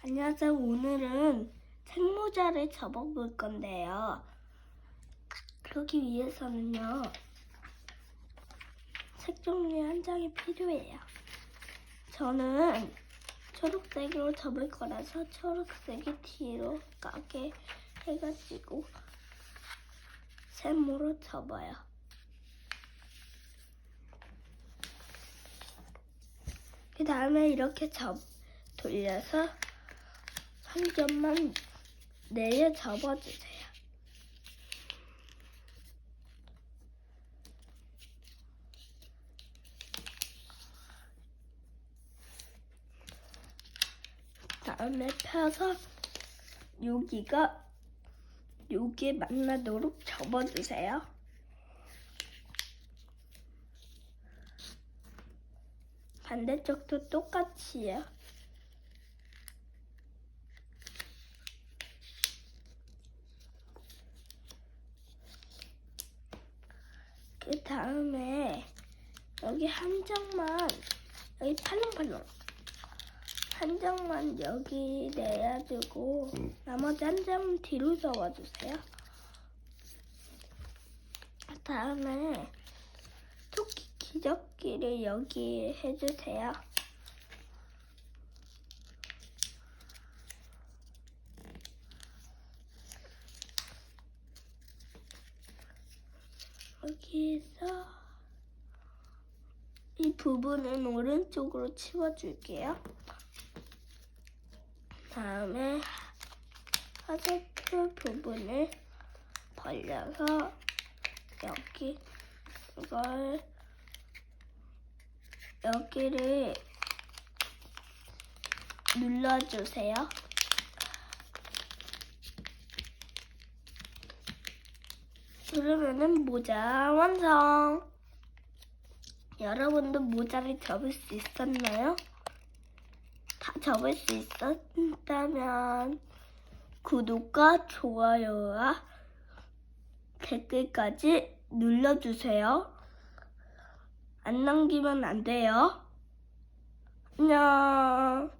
안녕하세요. 오늘은 책모자를 접어볼 건데요. 그러기 위해서는요. 책 종류 한 장이 필요해요. 저는 초록색으로 접을 거라서 초록색이 뒤로 가게 해가지고 세모로 접어요. 그 다음에 이렇게 접 돌려서 한 점만 내려 접어주세요. 다음에 펴서 여기가 여기에 만나도록 접어주세요. 반대쪽도 똑같이요. 그 다음에 여기 한 장만 여기 팔랑팔랑 한 장만 여기 내야 되고 나머지 한 장은 뒤로 접어주세요. 그 다음에 토끼 기저귀를 여기 해주세요. 여기에서 이 부분은 오른쪽으로 치워줄게요. 다음에 화살표 부분을 벌려서 여기 이걸 여기를 눌러주세요. 그러면은 모자 완성. 여러분도 모자를 접을 수 있었나요? 다 접을 수 있었다면 구독과 좋아요와 댓글까지 눌러주세요. 안 남기면 안 돼요. 안녕.